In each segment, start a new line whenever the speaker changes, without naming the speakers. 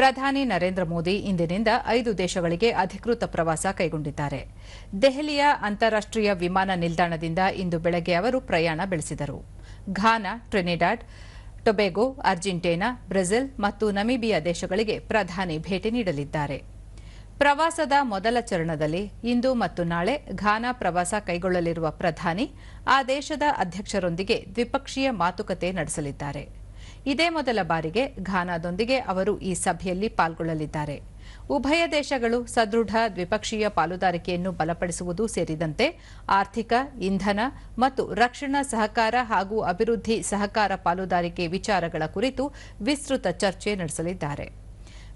ಪ್ರಧಾನಿ ನರೇಂದ್ರ ಮೋದಿ ಇಂದಿನಿಂದ ಐದು ದೇಶಗಳಿಗೆ ಅಧಿಕೃತ ಪ್ರವಾಸ ಕೈಗೊಂಡಿದ್ದಾರೆ. ದೆಹಲಿಯ ಅಂತಾರಾಷ್ಟೀಯ ವಿಮಾನ ನಿಲ್ದಾಣದಿಂದ ಇಂದು ಬೆಳಗ್ಗೆ ಅವರು ಪ್ರಯಾಣ ಬೆಳೆಸಿದರು. Ghana, Trinidad, Tobago, Argentina, Brazil ಮತ್ತು ನಮೀಬಿಯಾ ದೇಶಗಳಿಗೆ ಪ್ರಧಾನಿ ಭೇಟಿ ನೀಡಲಿದ್ದಾರೆ. ಪ್ರವಾಸದ ಮೊದಲ ಚರಣದಲ್ಲಿ ಇಂದು ಮತ್ತು ನಾಳೆ ಘಾನಾ ಪ್ರವಾಸ ಕೈಗೊಳ್ಳಲಿರುವ ಪ್ರಧಾನಿ ಆ ದೇಶದ ಅಧ್ಯಕ್ಷರೊಂದಿಗೆ ದ್ವಿಪಕ್ಷೀಯ ಮಾತುಕತೆ ನಡೆಸಲಿದ್ದಾರೆ. ಇದೇ ಮೊದಲ ಬಾರಿಗೆ ಘಾನಾದೊಂದಿಗೆ ಅವರು ಈ ಸಭೆಯಲ್ಲಿ ಪಾಲ್ಗೊಳ್ಳಲಿದ್ದಾರೆ. ಉಭಯ ದೇಶಗಳು ಸದೃಢ ದ್ವಿಪಕ್ಷೀಯ ಪಾಲುದಾರಿಕೆಯನ್ನು ಬಲಪಡಿಸುವುದು ಸೇರಿದಂತೆ ಆರ್ಥಿಕ, ಇಂಧನ ಮತ್ತು ರಕ್ಷಣಾ ಸಹಕಾರ ಹಾಗೂ ಅಭಿವೃದ್ಧಿ ಸಹಕಾರ ಪಾಲುದಾರಿಕೆ ವಿಚಾರಗಳ ಕುರಿತು ವಿಸ್ತೃತ ಚರ್ಚೆ ನಡೆಸಲಿದ್ದಾರೆ.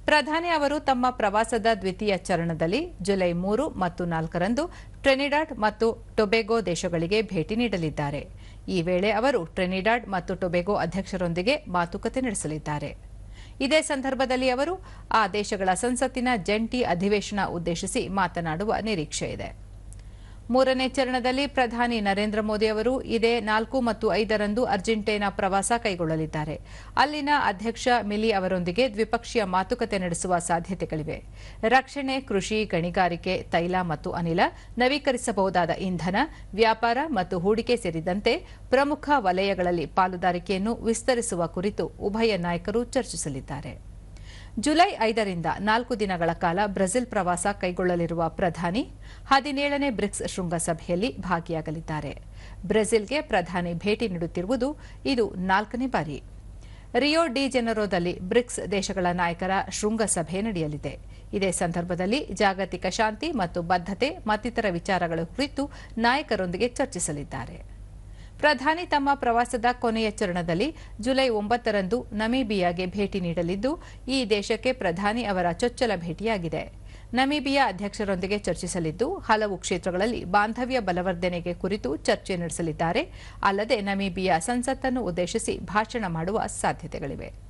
ಪ್ರಧಾನಿ ಅವರು ತಮ್ಮ ಪ್ರವಾಸದ ದ್ವಿತೀಯ ಚರಣದಲ್ಲಿ ಜುಲೈ ಮೂರು ಮತ್ತು ನಾಲ್ಕರಂದು ಟ್ರೆನಿಡಾಡ್ ಮತ್ತು ಟೊಬೆಗೊ ದೇಶಗಳಿಗೆ ಭೇಟಿ ನೀಡಲಿದ್ದಾರೆ. ಈ ವೇಳೆ ಅವರು ಟ್ರೆನಿಡಾಡ್ ಮತ್ತು ಟೊಬೆಗೊ ಅಧ್ಯಕ್ಷರೊಂದಿಗೆ ಮಾತುಕತೆ ನಡೆಸಲಿದ್ದಾರೆ. ಇದೇ ಸಂದರ್ಭದಲ್ಲಿ ಅವರು, ಆ ದೇಶಗಳ ಸಂಸತ್ತಿನ ಜಂಟಿ ಅಧಿವೇಶನ ಉದ್ದೇಶಿಸಿ ಮಾತನಾಡುವ ನಿರೀಕ್ಷೆಯಿದೆ ಮೂರನೇ ಚರಣದಲ್ಲಿ ಪ್ರಧಾನಿ ನರೇಂದ್ರ ಮೋದಿ ಅವರು ಇದೇ ನಾಲ್ಕು ಮತ್ತು ಐದರಂದು ಅರ್ಜೆಂಟೈನಾ ಪ್ರವಾಸ ಕೈಗೊಳ್ಳಲಿದ್ದಾರೆ. ಅಲ್ಲಿನ ಅಧ್ಯಕ್ಷ ಮಿಲಿ ಅವರೊಂದಿಗೆ ದ್ವಿಪಕ್ಷೀಯ ಮಾತುಕತೆ ನಡೆಸುವ ಸಾಧ್ಯತೆಗಳಿವೆ. ರಕ್ಷಣೆ, ಕೃಷಿ, ಗಣಿಗಾರಿಕೆ, ತೈಲ ಮತ್ತು ಅನಿಲ, ನವೀಕರಿಸಬಹುದಾದ ಇಂಧನ, ವ್ಯಾಪಾರ ಮತ್ತು ಹೂಡಿಕೆ ಸೇರಿದಂತೆ ಪ್ರಮುಖ ವಲಯಗಳಲ್ಲಿ ಪಾಲುದಾರಿಕೆಯನ್ನು ವಿಸ್ತರಿಸುವ ಕುರಿತು ಉಭಯ ನಾಯಕರು ಚರ್ಚಿಸಲಿದ್ದಾರೆ. ಜುಲೈ ಐದರಿಂದ ನಾಲ್ಕು ದಿನಗಳ ಕಾಲ ಬ್ರೆಜಿಲ್ ಪ್ರವಾಸ ಕೈಗೊಳ್ಳಲಿರುವ ಪ್ರಧಾನಿ, ಹದಿನೇಳನೇ ಬ್ರಿಕ್ಸ್ ಶೃಂಗಸಭೆಯಲ್ಲಿ ಭಾಗಿಯಾಗಲಿದ್ದಾರೆ. ಬ್ರೆಜಿಲ್ಗೆ ಪ್ರಧಾನಿ ಭೇಟಿ ನೀಡುತ್ತಿರುವುದು ಇದು ನಾಲ್ಕನೇ ಬಾರಿ. ರಿಯೋ ಡಿ ಜೆನರೋದಲ್ಲಿ ಬ್ರಿಕ್ಸ್ ದೇಶಗಳ ನಾಯಕರ ಶೃಂಗಸಭೆ ನಡೆಯಲಿದೆ. ಇದೇ ಸಂದರ್ಭದಲ್ಲಿ ಜಾಗತಿಕ ಶಾಂತಿ ಮತ್ತು ಬದ್ಧತೆ ಮತ್ತಿತರ ವಿಚಾರಗಳ ಕುರಿತು ನಾಯಕರೊಂದಿಗೆ ಚರ್ಚಿಸಲಿದ್ದಾರೆ. ಪ್ರಧಾನಿ ತಮ್ಮ ಪ್ರವಾಸದ ಕೊನೆಯ ಚರಣದಲ್ಲಿ ಜುಲೈ ಒಂಬತ್ತರಂದು ನಮೀಬಿಯಾಗೆ ಭೇಟಿ ನೀಡಲಿದ್ದು, ಈ ದೇಶಕ್ಕೆ ಪ್ರಧಾನಿ ಅವರ ಚೊಚ್ಚಲ ಭೇಟಿಯಾಗಿದೆ. ನಮೀಬಿಯಾ ಅಧ್ಯಕ್ಷರೊಂದಿಗೆ ಚರ್ಚಿಸಲಿದ್ದು, ಹಲವು ಕ್ಷೇತ್ರಗಳಲ್ಲಿ ಬಾಂಧವ್ಯ ಬಲವರ್ಧನೆಗೆ ಕುರಿತು ಚರ್ಚೆ ನಡೆಸಲಿದ್ದಾರೆ. ಅಲ್ಲದೆ ನಮೀಬಿಯಾ ಸಂಸತ್ತನ್ನು ಉದ್ದೇಶಿಸಿ ಭಾಷಣ ಮಾಡುವ ಸಾಧ್ಯತೆಗಳಿವೆ.